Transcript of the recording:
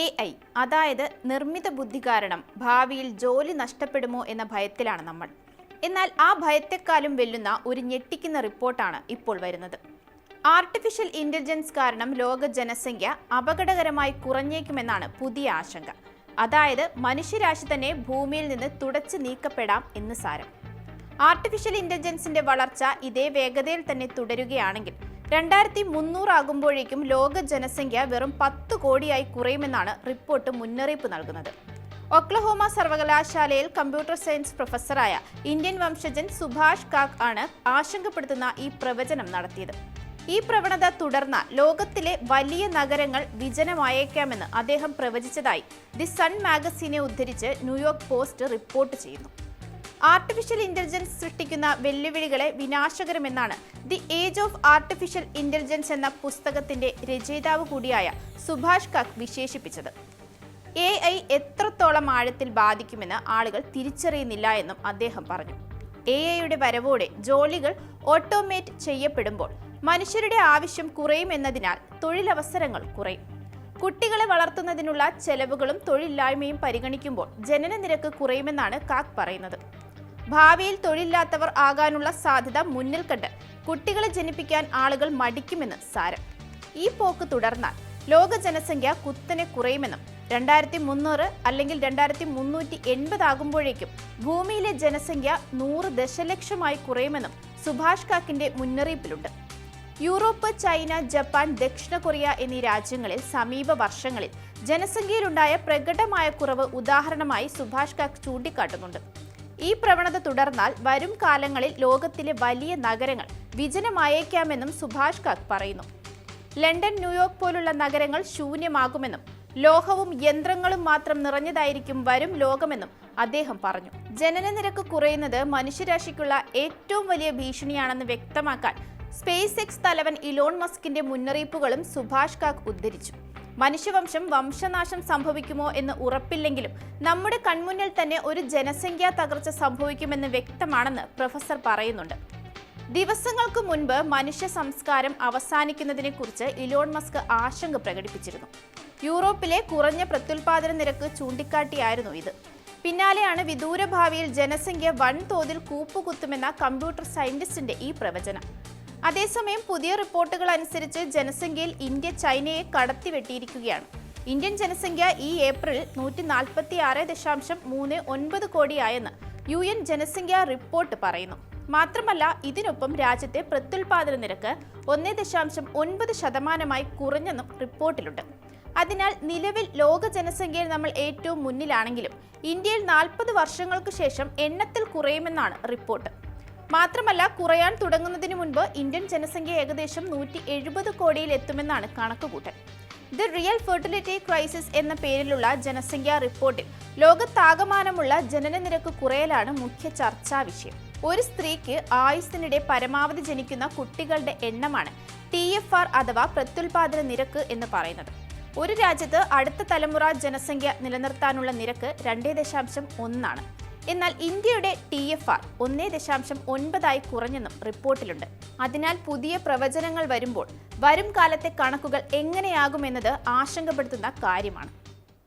A I അതായത് നിർമ്മിത ബുദ്ധി കാരണം ഭാവിയിൽ ജോലി നഷ്ടപ്പെടുമോ എന്ന ഭയത്തിലാണ് നമ്മൾ. എന്നാൽ ആ ഭയത്തെക്കാളും വെല്ലുന്ന ഒരു ഞെട്ടിക്കുന്ന റിപ്പോർട്ടാണ് ഇപ്പോൾ വരുന്നത്. ആർട്ടിഫിഷ്യൽ ഇന്റലിജൻസ് കാരണം ലോക ജനസംഖ്യ അപകടകരമായി കുറഞ്ഞേക്കുമെന്നാണ് പുതിയ ആശങ്ക. അതായത് മനുഷ്യരാശി തന്നെ ഭൂമിയിൽ നിന്ന് തുടച്ചു നീക്കപ്പെടാം എന്ന് സാരം. ആർട്ടിഫിഷ്യൽ ഇന്റലിജൻസിന്റെ വളർച്ച ഇതേ വേഗതയിൽ തന്നെ തുടരുകയാണെങ്കിൽ രണ്ടായിരത്തി മുന്നൂറാകുമ്പോഴേക്കും ലോക ജനസംഖ്യ വെറും പത്ത് കോടിയായി കുറയുമെന്നാണ് റിപ്പോർട്ട് മുന്നറിയിപ്പ് നൽകുന്നത്. ഒക്ലഹോമ സർവകലാശാലയിൽ കമ്പ്യൂട്ടർ സയൻസ് പ്രൊഫസറായ ഇന്ത്യൻ വംശജൻ സുഭാഷ് കാക് ആണ് ആശങ്കപ്പെടുത്തുന്ന ഈ പ്രവചനം നടത്തിയത്. ഈ പ്രവണത തുടർന്ന ലോകത്തിലെ വലിയ നഗരങ്ങൾ വിജനമായേക്കാമെന്ന് അദ്ദേഹം പ്രവചിച്ചതായി ദി സൺ മാഗസീനെ ഉദ്ധരിച്ച് ന്യൂയോർക്ക് പോസ്റ്റ് റിപ്പോർട്ട് ചെയ്യുന്നു. ആർട്ടിഫിഷ്യൽ ഇന്റലിജൻസ് സൃഷ്ടിക്കുന്ന വെല്ലുവിളികളെ വിനാശകരമെന്നാണ് the age of artificial intelligence എന്ന പുസ്തകത്തിന്റെ രചയിതാവ് കൂടിയായ സുഭാഷ് കക് വിശേഷിപ്പിച്ചത്. എ ഐ എത്രത്തോളം ആഴത്തിൽ ബാധിക്കുമെന്ന് ആളുകൾ തിരിച്ചറിയുന്നില്ല എന്നും അദ്ദേഹം പറഞ്ഞു. എ ഐയുടെ വരവോടെ ജോലികൾ ഓട്ടോമേറ്റ് ചെയ്യപ്പെടുമ്പോൾ മനുഷ്യരുടെ ആവശ്യം കുറയുമെന്നതിനാൽ തൊഴിലവസരങ്ങൾ കുറയും. കുട്ടികളെ വളർത്തുന്നതിനുള്ള ചെലവുകളും തൊഴിലില്ലായ്മയും പരിഗണിക്കുമ്പോൾ ജനന നിരക്ക് കുറയുമെന്നാണ് കാക് പറയുന്നത്. ഭാവിയിൽ തൊഴിലില്ലാത്തവർ ആകാനുള്ള സാധ്യത മുന്നിൽ കണ്ട് കുട്ടികളെ ജനിപ്പിക്കാൻ ആളുകൾ മടിക്കുമെന്ന് സാരം. ഈ പോക്ക് തുടർന്നാൽ ലോക ജനസംഖ്യ കുത്തനെ കുറയുമെന്നും രണ്ടായിരത്തി മുന്നൂറ് അല്ലെങ്കിൽ രണ്ടായിരത്തി മുന്നൂറ്റി എൺപത് ആകുമ്പോഴേക്കും ഭൂമിയിലെ ജനസംഖ്യ നൂറ് ദശലക്ഷമായി കുറയുമെന്നും സുഭാഷ് കാക്കിന്റെ മുന്നറിയിപ്പിലുണ്ട്. യൂറോപ്പ് ചൈന ജപ്പാൻ ദക്ഷിണ കൊറിയ എന്നീ രാജ്യങ്ങളിൽ സമീപ വർഷങ്ങളിൽ ജനസംഖ്യയിലുണ്ടായ പ്രകടമായ കുറവ് ഉദാഹരണമായി സുഭാഷ് കാക്ക് ചൂണ്ടിക്കാട്ടുന്നുണ്ട്. ഈ പ്രവണത തുടർന്നാൽ വരും കാലങ്ങളിൽ ലോകത്തിലെ വലിയ നഗരങ്ങൾ വിജനമായേക്കാമെന്നും സുഭാഷ് കക് പറയുന്നു. ലണ്ടൻ ന്യൂയോർക്ക് പോലുള്ള നഗരങ്ങൾ ശൂന്യമാകുമെന്നും ലോഹവും യന്ത്രങ്ങളും മാത്രം നിറഞ്ഞതായിരിക്കും വരും ലോകമെന്നും അദ്ദേഹം പറഞ്ഞു. ജനന നിരക്ക് കുറയുന്നത് മനുഷ്യരാശിക്കുള്ള ഏറ്റവും വലിയ ഭീഷണിയാണെന്ന് വ്യക്തമാക്കാൻ സ്പേസ് എക്സ് തലവൻ ഇലോൺ മസ്കിന്റെ മുന്നറിയിപ്പുകളും സുഭാഷ് കാക്ക് ഉദ്ധരിച്ചു. മനുഷ്യവംശം വംശനാശം സംഭവിക്കുമോ എന്ന് ഉറപ്പില്ലെങ്കിലും നമ്മുടെ കൺമുന്നിൽ തന്നെ ഒരു ജനസംഖ്യാ തകർച്ച സംഭവിക്കുമെന്ന് വ്യക്തമാണെന്ന് പ്രൊഫസർ പറയുന്നുണ്ട്. ദിവസങ്ങൾക്ക് മുൻപ് മനുഷ്യ സംസ്കാരം അവസാനിക്കുന്നതിനെക്കുറിച്ച് ഇലോൺ മസ്ക് ആശങ്ക പ്രകടിപ്പിച്ചിരുന്നു. യൂറോപ്പിലെ കുറഞ്ഞ പ്രത്യുൽപാദന നിരക്ക് ചൂണ്ടിക്കാട്ടിയായിരുന്നു ഇത്. പിന്നാലെയാണ് വിദൂരഭാവിയിൽ ജനസംഖ്യ വൻതോതിൽ കൂപ്പുകുത്തുമെന്ന കമ്പ്യൂട്ടർ സയന്റിസ്റ്റിന്റെ ഈ പ്രവചനം. അതേസമയം പുതിയ റിപ്പോർട്ടുകൾ അനുസരിച്ച് ജനസംഖ്യയിൽ ഇന്ത്യ ചൈനയെ കടത്തിവെട്ടിയിരിക്കുകയാണ്. ഇന്ത്യൻ ജനസംഖ്യ ഈ ഏപ്രിൽ നൂറ്റി നാൽപ്പത്തി ആറ് ദശാംശം മൂന്ന് ഒൻപത് കോടിയായെന്ന് യു എൻ ജനസംഖ്യാ റിപ്പോർട്ട് പറയുന്നു. മാത്രമല്ല ഇതിനൊപ്പം രാജ്യത്തെ പ്രത്യുൽപാദന നിരക്ക് ഒന്ന് ദശാംശം ഒൻപത് ശതമാനമായി കുറഞ്ഞെന്നും റിപ്പോർട്ടിലുണ്ട്. അതിനാൽ നിലവിൽ ലോക ജനസംഖ്യയിൽ നമ്മൾ ഏറ്റവും മുന്നിലാണെങ്കിലും ഇന്ത്യയിൽ നാൽപ്പത് വർഷങ്ങൾക്ക് ശേഷം എണ്ണത്തിൽ കുറയുമെന്നാണ് റിപ്പോർട്ട്. മാത്രമല്ല കുറയാൻ തുടങ്ങുന്നതിന് മുൻപ് ഇന്ത്യൻ ജനസംഖ്യ ഏകദേശം നൂറ്റി എഴുപത് കോടിയിൽ എത്തുമെന്നാണ് കണക്കുകൂട്ടൽ. ദി റിയൽ ഫെർട്ടിലിറ്റി ക്രൈസിസ് എന്ന പേരിലുള്ള ജനസംഖ്യാ റിപ്പോർട്ടിൽ ലോകത്താകമാനമുള്ള ജനന നിരക്ക് കുറയലാണ് മുഖ്യ ചർച്ചാ വിഷയം. ഒരു സ്ത്രീക്ക് ആയുസ്സിനിടെ പരമാവധി ജനിക്കുന്ന കുട്ടികളുടെ എണ്ണമാണ് ടി എഫ് ആർ അഥവാ പ്രത്യുൽപാദന നിരക്ക് എന്ന് പറയുന്നത്. ഒരു രാജ്യത്ത് അടുത്ത തലമുറ ജനസംഖ്യ നിലനിർത്താനുള്ള നിരക്ക് രണ്ടേ ദശാംശം ഒന്നാണ്. എന്നാൽ ഇന്ത്യയുടെ ടി എഫ് ആർ ഒന്നേ ദശാംശം ഒൻപതായി കുറഞ്ഞെന്നും റിപ്പോർട്ടിലുണ്ട്. അതിനാൽ പുതിയ പ്രവചനങ്ങൾ വരുമ്പോൾ വരും കാലത്തെ കണക്കുകൾ എങ്ങനെയാകുമെന്നത് ആശങ്കപ്പെടുത്തുന്ന കാര്യമാണ്.